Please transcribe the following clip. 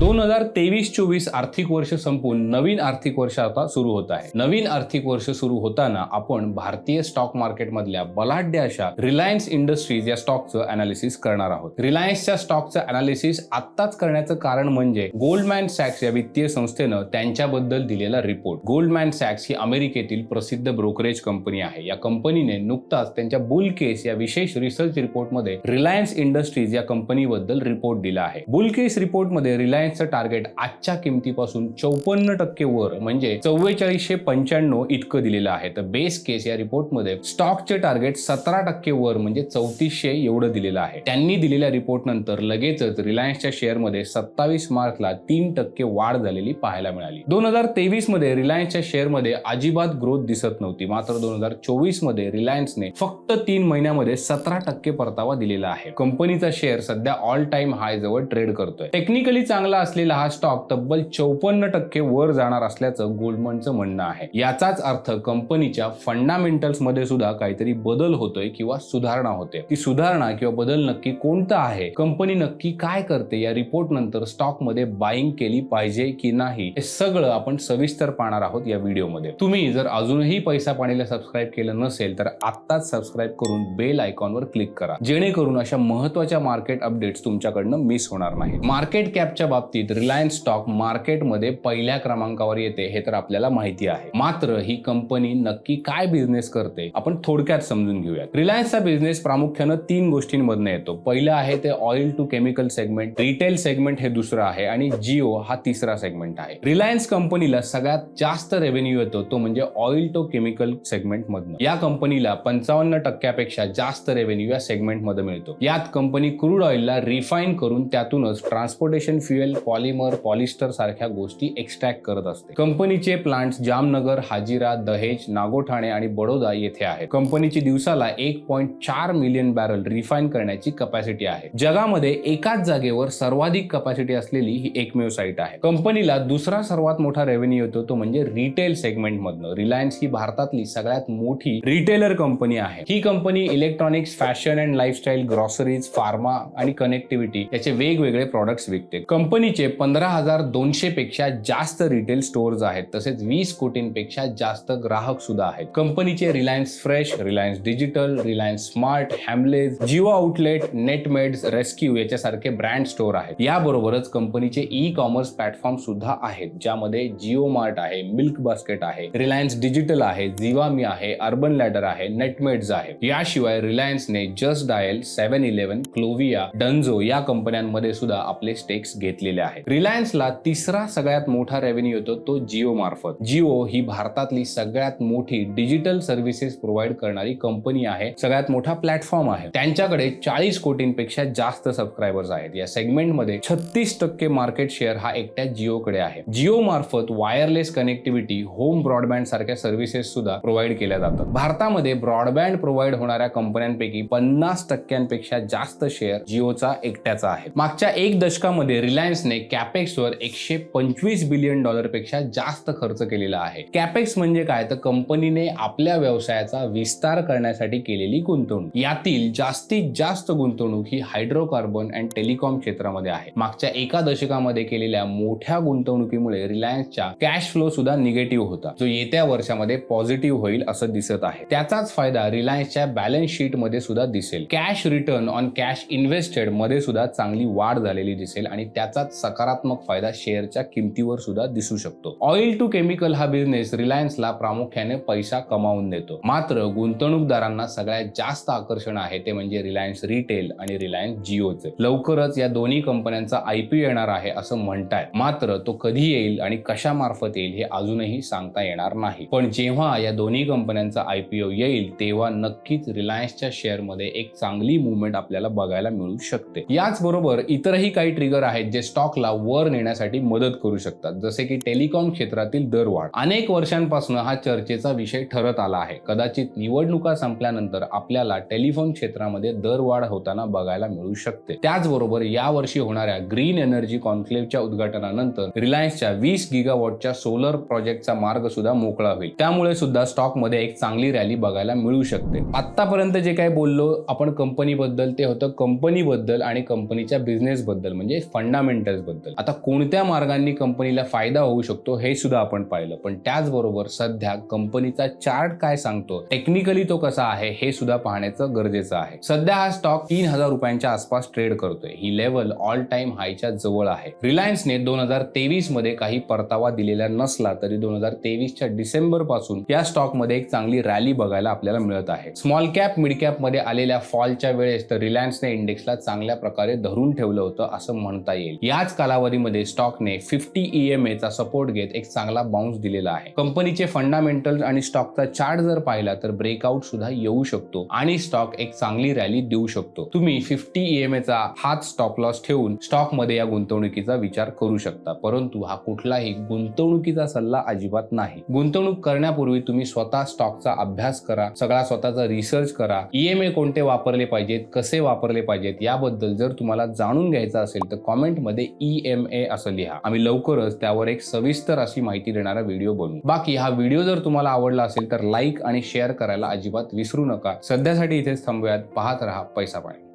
दोन हजार तेवीस चोवीस आर्थिक वर्ष संपून नवीन आर्थिक वर्ष आता सुरू होत आहे. नवीन आर्थिक वर्ष सुरू होताना आपण भारतीय स्टॉक मार्केट मधल्या बलाढ्य अशा रिलायन्स इंडस्ट्रीज या स्टॉकचं अनालिसिस करणार आहोत. रिलायन्सच्या स्टॉकचं अनालिसिस आत्ताच करण्याचं कारण म्हणजे गोल्डमॅन सॅक्स या वित्तीय संस्थेनं त्यांच्याबद्दल दिलेला रिपोर्ट गोल्डमॅन सॅक्स ही अमेरिकेतील प्रसिद्ध ब्रोकरेज कंपनी आहे. या कंपनीने नुकताच त्यांच्या बुल केस या विशेष रिसर्च रिपोर्टमध्ये रिलायन्स इंडस्ट्रीज या कंपनीबद्दल रिपोर्ट दिला आहे. बुल केस रिपोर्टमध्ये रिलायन्सचं टार्गेट आजच्या किमतीपासून चौपन्न टक्के वर म्हणजे चव्वेचाळीसशे पंच्याण्णव इतकं दिलेलं आहे. तर बेस केस या रिपोर्टमध्ये स्टॉकचे टार्गेट सतरा टक्के वर म्हणजे चौतीसशे एवढं दिलेलं आहे. त्यांनी दिलेल्या रिपोर्ट नंतर लगेचच रिलायन्सच्या शेअरमध्ये सत्तावीस मार्चला तीन टक्के वाढ झालेली पाहायला मिळाली. दोन हजार तेवीसमध्ये रिलायन्सच्या शेअरमध्ये अजिबात ग्रोथ दिसत नव्हती. मात्र दोन हजार चोवीसमध्ये रिलायन्सने फक्त तीन महिन्यामध्ये सतरा टक्के परतावा दिलेला आहे. कंपनीचा शेअर सध्या ऑल टाइम हाय जवळ ट्रेड करतोय. टेक्निकली चांगला असलेला हा स्टॉक तब्बल चौपन्न टक्के वर जाणार असल्याचं गोल्डमनचं म्हणणं आहे. याचाच अर्थ कंपनीच्या फंडामेंटल्समध्ये सुद्धा काहीतरी बदल होतोय किंवा सुधारणा होते. ती सुधारणा किंवा बदल नक्की कोणता आहे? कंपनी नक्की काय करते? या रिपोर्ट नंतर स्टॉकमध्ये बाईंग केली पाहिजे की नाही? हे सगळं आपण सविस्तर पाहणार आहोत या व्हिडिओमध्ये तुम्ही जर अजूनही पैसा पाणीला सबस्क्राईब केलं नसेल तर आत्ताच सबस्क्राईब करून बेल आयकॉनवर क्लिक करा. जेणेकरून अशा महत्त्वाच्या मार्केट अपडेट्स तुमच्याकडनं मिस होणार नाही मार्केट कॅपच्या बाबतीत रिलायन्स स्टॉक मार्केटमध्ये पहिल्या क्रमांकावर येते हे तर आपल्याला माहिती आहे. मात्र ही कंपनी नक्की काय बिझनेस करते आपण थोडक्यात समजून घेऊयात. रिलायन्सचा बिझनेस प्रामुख्यानं तीन गोष्टींमधून येतो. पहिलं आहे ते oil to chemical segment retail segment हे दुसरं आहे आणि जिओ हा तिसरा सेगमेंट आहे. रिलायन्स कंपनीला सगळ्यात जास्त रेव्हेन्यू येतो तो म्हणजे ऑइल टू केमिकल सेगमेंट मधनं या कंपनीला पंचावन्न टक्क्यापेक्षा जास्त रेव्हेन्यू या सेगमेंटमध्ये मिळतो. यात कंपनी क्रूड ऑइलला रिफाईन करून त्यातूनच ट्रान्सपोर्टेशन फ्युएल पॉलिमर पॉलिस्टर सारख्या गोष्टी एक्स्ट्रॅक्ट करत असते. कंपनीचे प्लांट्स जामनगर हाजिरा दहेज नागोठाणे आणि बडोदा येथे आहेत. कंपनीची दिवसाला एक पॉईंट चार मिलियन बॅरल रिफाईन करण्याची कपॅसिटी आहे. जगामध्ये एकाच जागेवर सर्वाधिक कपॅसिटी असलेली ही एकमेव साईट आहे. कंपनीला दुसरा सर्वात मोठा रेव्हेन्यू येतो तो म्हणजे रिटेल सेगमेंट मधनं. रिलायन्स ही भारतातली सगळ्यात मोठी रिटेलर कंपनी आहे. ही company electronics fashion and lifestyle groceries pharma आणि कनेक्टिव्हिटी याचे वेगवेगळे प्रॉडक्ट्स विकते. कंपनी कंपनीचे पंधरा हजार दोनशेपेक्षा जास्त रिटेल स्टोअर्स आहेत. तसेच वीस कोटींपेक्षा जास्त ग्राहक सुद्धा आहेत. कंपनीचे Reliance fresh Reliance digital Reliance smart Hamleys Jio outlet Netmeds rescue याच्यासारखे ब्रँड स्टोअर आहेत. याबरोबरच कंपनीचे ई कॉमर्स प्लॅटफॉर्म सुद्धा आहेत ज्यामध्ये जिओ मार्ट आहे मिल्क बास्केट आहे रिलायन्स डिजिटल आहे झिवामी आहे अर्बन लॅडर आहे नेटमेड्स आहे. याशिवाय रिलायन्सने Just Dial Seven Eleven Clovia Dunzo या कंपन्यांमध्ये सुद्धा आपले स्टेक्स घेतले घेतलेले आहेत. रिलायन्सला तिसरा सगळ्यात मोठा रेव्हेन्यू येतो तो जिओ मार्फत. जिओ ही भारतातली सगळ्यात मोठी डिजिटल सर्व्हिसेस प्रोव्हाइड करणारी कंपनी आहे. सगळ्यात मोठा प्लॅटफॉर्म आहे. त्यांच्याकडे चाळीस कोटींपेक्षा जास्त सबस्क्रायबर्स आहेत. या सेगमेंटमध्ये छत्तीस टक्के मार्केट शेअर हा एकट्या जिओकडे आहे. जिओ मार्फत वायरलेस कनेक्टिव्हिटी होम ब्रॉडबँड सारख्या सर्व्हिसेस सुद्धा प्रोव्हाइड केल्या जातात. भारतामध्ये ब्रॉडबँड प्रोव्हाइड होणाऱ्या कंपन्यांपैकी पन्नास टक्क्यांपेक्षा जास्त शेअर जिओचा एकट्याचा आहे. मागच्या एक दशकामध्ये रिलायन्स रिलायन्सने कॅपेक्सवर एकशे पंचवीस बिलियन डॉलरपेक्षा जास्त खर्च केलेला आहे. कॅपेक्स म्हणजे काय? तर कंपनीने आपल्या व्यवसायाचा विस्तार करण्यासाठी केलेली गुंतवणूक. यातील जास्तीत जास्त गुंतवणूक ही हायड्रोकार्बन अँड टेलिकॉम क्षेत्रामध्ये आहे. मागच्या एका दशकामध्ये केलेल्या मोठ्या गुंतवणुकीमुळे रिलायन्सच्या कॅश फ्लो सुद्धा निगेटिव्ह होता. जो येत्या वर्षामध्ये पॉझिटिव्ह होईल असं दिसत आहे. त्याचाच फायदा रिलायन्सच्या बॅलन्स शीटमध्ये सुद्धा दिसेल. कॅश रिटर्न ऑन कॅश इन्व्हेस्टेडमध्ये सुद्धा चांगली वाढ झालेली दिसेल आणि सकारात्मक फायदा शेअरच्या किमतीवर सुद्धा दिसू शकतो. ऑइल टू केमिकल हा बिझनेस रिलायन्सला प्रामुख्याने पैसा कमावून देतो. मात्र गुंतवणूकदारांना सगळ्यात जास्त आकर्षण आहे ते म्हणजे रिलायन्स रिटेल आणि रिलायन्स जिओचे लवकरच या दोन्ही कंपन्यांचा आयपीओ येणार आहे असं म्हणतायत. मात्र तो कधी येईल आणि कशा मार्फत येईल हे अजूनही सांगता येणार नाही. पण जेव्हा या दोन्ही कंपन्यांचा आयपीओ येईल तेव्हा नक्कीच रिलायन्सच्या शेअरमध्ये एक चांगली मुवमेंट आपल्याला बघायला मिळू शकते. याचबरोबर इतरही काही ट्रिगर आहेत जे स्टॉकला वर नेण्यासाठी मदत करू शकतात. जसे की टेलिकॉम क्षेत्रातील दरवाढ अनेक वर्षांपासून हा चर्चेचा विषय ठरत आला आहे. कदाचित निवडणुका संपल्यानंतर आपल्याला टेलिफोन क्षेत्रामध्ये दरवाढ होताना बघायला मिळू शकते. त्याचबरोबर यावर्षी होणाऱ्या ग्रीन एनर्जी कॉन्क्लेव्हच्या उद्घाटनानंतर रिलायन्सच्या वीस गिगावॉटच्या सोलर प्रोजेक्टचा मार्ग सुद्धा मोकळा होईल. त्यामुळे सुद्धा स्टॉकमध्ये एक चांगली रॅली बघायला मिळू शकते. आतापर्यंत जे काही बोललो आपण कंपनीबद्दल ते होतं कंपनीबद्दल आणि कंपनीच्या बिझनेस बद्दल म्हणजे फंडामेंटल बद्दल आता कोणत्या मार्गांनी कंपनीला फायदा होऊ शकतो हे सुद्धा आपण पाहिलं. पण त्याचबरोबर सध्या कंपनीचा चार्ट काय सांगतो टेक्निकली तो कसा आहे हे सुद्धा पाहण्याचं गरजेचं आहे. सध्या हा स्टॉक तीन हजार रुपयांच्या आसपास ट्रेड करतोय. ही लेवल ऑल टाइम हायच्या जवळ आहे. रिलायन्सने दोन हजार तेवीसमध्ये काही परतावा दिलेला नसला तरी दोन हजार तेवीसच्या डिसेंबरपासून या स्टॉकमध्ये एक चांगली रॅली बघायला आपल्याला मिळत आहे. स्मॉल कॅप मिड कॅपमध्ये आलेल्या फॉलच्या वेळेस तर रिलायन्सने इंडेक्सला चांगल्या प्रकारे धरून ठेवलं होतं असं म्हणता येईल. या याच कालावधीमध्ये स्टॉकने फिफ्टी ई एम एचा सपोर्ट घेत एक चांगला बाउन्स दिलेला आहे. कंपनीचे फंडामेंटल आणि स्टॉकचा चार्ट जर पाहिला तर ब्रेकआउट सुद्धा येऊ शकतो आणि स्टॉक एक चांगली रॅली देऊ शकतो. तुम्ही फिफ्टी ई एम एचा हात स्टॉप लॉस ठेवून स्टॉकमध्ये या गुंतवणुकीचा विचार करू शकता. परंतु हा कुठलाही गुंतवणुकीचा सल्ला अजिबात नाही. गुंतवणूक करण्यापूर्वी तुम्ही स्वतः स्टॉकचा अभ्यास करा सगळा स्वतःचा रिसर्च करा. ईएमए कोणते वापरले पाहिजेत कसे वापरले पाहिजेत याबद्दल जर तुम्हाला जाणून घ्यायचं असेल तर कॉमेंटमध्ये ई एम ए असं लिहा. आम्ही लवकरच त्यावर एक सविस्तर अशी माहिती देणारा व्हिडिओ बनवू. बाकी हा व्हिडिओ जर तुम्हाला आवडला असेल तर लाईक आणि शेअर करायला अजिबात विसरू नका. सध्यासाठी इथेच थांबूयात. पाहत रहा पैसा पाणी.